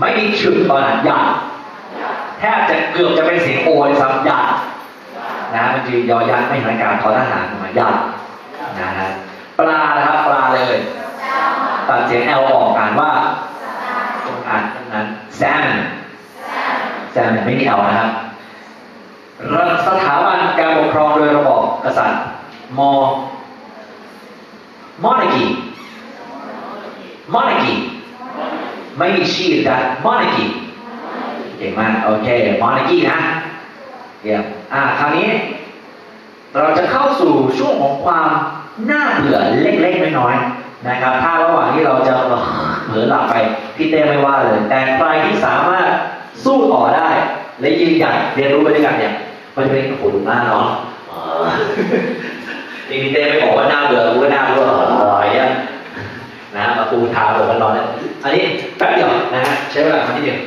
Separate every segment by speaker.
Speaker 1: ไม่มีฉึกตอนนั้นหยาดแทบจะเกือบจะเป็นเสียงโอยซ้ำหยาดนะมันจะยอยันไม่หันอากาศทอทหารมาหยาดนะฮะปลานะครับปลาเลยตัดเสียง L อลออกอ่านว่าตรงอ่านนั้น salmon salmon ไม่มี L นะครับสถาบันการปกครองโดยระบอบกษัตริย์ม monarchy monarchy ไม่มีชื่อแต่ monarchy เก่งมากโอเค monarchy นะเยี่ยมอ่าคราวนี้ เราจะเข้าสู่ช่วงของความน่าเบื่อเล็กๆน้อยๆนะครับ ถ้าระหว่างที่เราจะเผลอหลับไปพี่เต้ไม่ว่าเลย แต่ใครที่สามารถสู้ต่อได้ และยืนหยัดเรียนรู้ไปด้วยกันเนี่ยมันจะเป็นโอ้โหน้าเนาะเออนี่พี่เต้ไม่บอกว่าหน้าเบื่อกูก็หน้าเบื่ออะไรอะนะมาปูทาผมกันนอนเนี่ยอันนี้แป๊ ช้เวลาค่นิดเดียว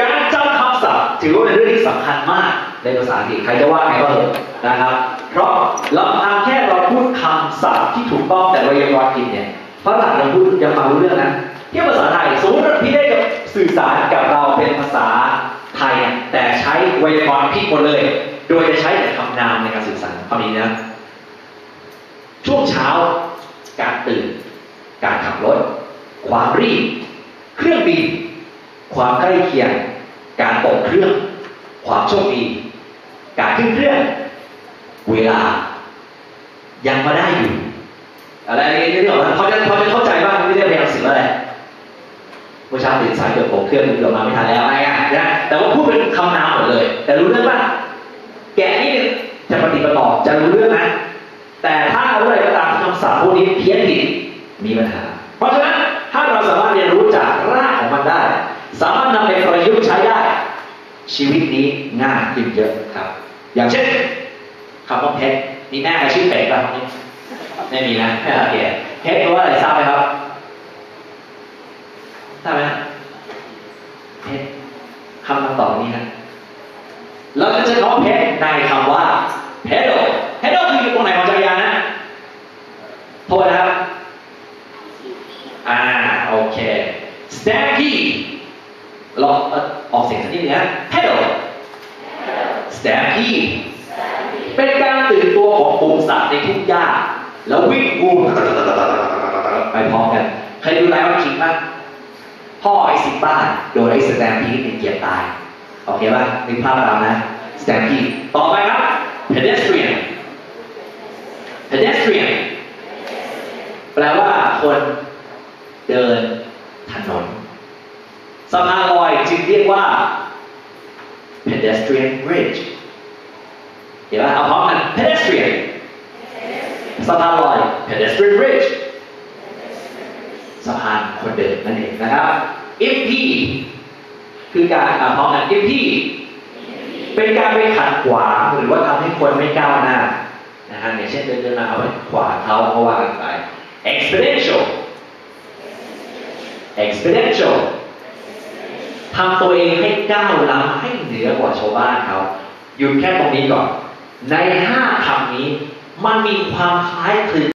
Speaker 1: การจำคำศัพท์ถือว่าเป็นเรื่องที่สำคัญมากในภาษาอังกฤษใครจะว่าไงก็เถอะนะครับ เพราะลำพังแค่เราพูดคำศัพท์ที่ถูกต้องแต่เรายังวางผิดเนี่ยฝรั่งยังพูดยังฟังรู้เรื่องนะเที่ภาษาไทยสมมติพี่ได้จะสื่อสารกับเราเป็นภาษาไทยเนี่ยแต่ใช้ไวยากรณ์ผิดหมดเลย โดยจะใช้แต่คำนามในการสื่อสารคำนี้นะช่วงเช้า การตื่น การขับรถ ความรีบ เครื่องบิน ความใกล้เคียง การตกเครื่อง ความโชคดี การขึ้นเครื่อง เวลา ยังมาได้อยู่ อะไรนี่เรื่องของพอจะพอจะเข้าใจบ้างไม่ได้เรียนหนังสืออะไรเมื่อเช้าตื่นสายเกือบตกเครื่องเกือบมาไม่ทันแล้วอะไรเงี้ยนะแต่ว่าพูดเป็นคำนามหมดเลย แต่รู้เรื่องป่ะแกนี่จะปฏิบัติต่อจะรู้เรื่องนะแต่ถ้าเมื่อไรก็ตามที่คำศัพท์พวกนี้เพี้ยนผิดมีปัญหา ชีวิตนี้ง่ายขึ้นเยอะครับ อย่างเช่นคำว่าเพชรมีแม่ใครชื่อเป็ดป่ะครับนี่ไม่มีนะโอเคเพชรแปลว่าอะไรทราบไหมครับทราบไหมครับเพชรคำคำตอบนี้นะเราจะเจอคำว่าเพชรในคำว่า pedal pedal คืออยู่ตรงไหนของจักรยานนะโทษนะครับอ่าโอเค stampede ลองเอ่อออกเสียงสักนิดนึงนะ pedal stampede เป็นการตื่นตัวของปูสัตว์ในทุ่งหญ้า แล้ววิ่งวูไปพร้อมกันเคยดูไลออนคิงป่ะพ่อไอ้ซิมบ้านโดนไอ้สแตมพีเนี่ยเหยียบตาย โอเคป่ะนึกภาพตามนะ stampede ต่อไปครับ pedestrian pedestrian แปลว่าคนเดินถนนสะพานลอยจึงเรียกว่า pedestrian bridge ห็นไหมเอาพร้อมกัน pedestrian สะพานลอย pedestrian bridge สะพานคนเดินนั่นเองนะครับ impede คือการเอาพร้อมกัน impede เป็นการไปขัดขวางหรือว่าทำให้คนไม่ก้าวหน้านะฮะอย่างเช่นเดินเดินมาเอาไปขวางเขาเพราะว่ากันไป exponential exponential ทำตัวเองให้ก้าวล้ำให้เหนือกว่าชาวบ้านเขาหยุดแค่ตรงนี้ก่อน ในห้าคำนี้ มันมีความคล้ายคลึง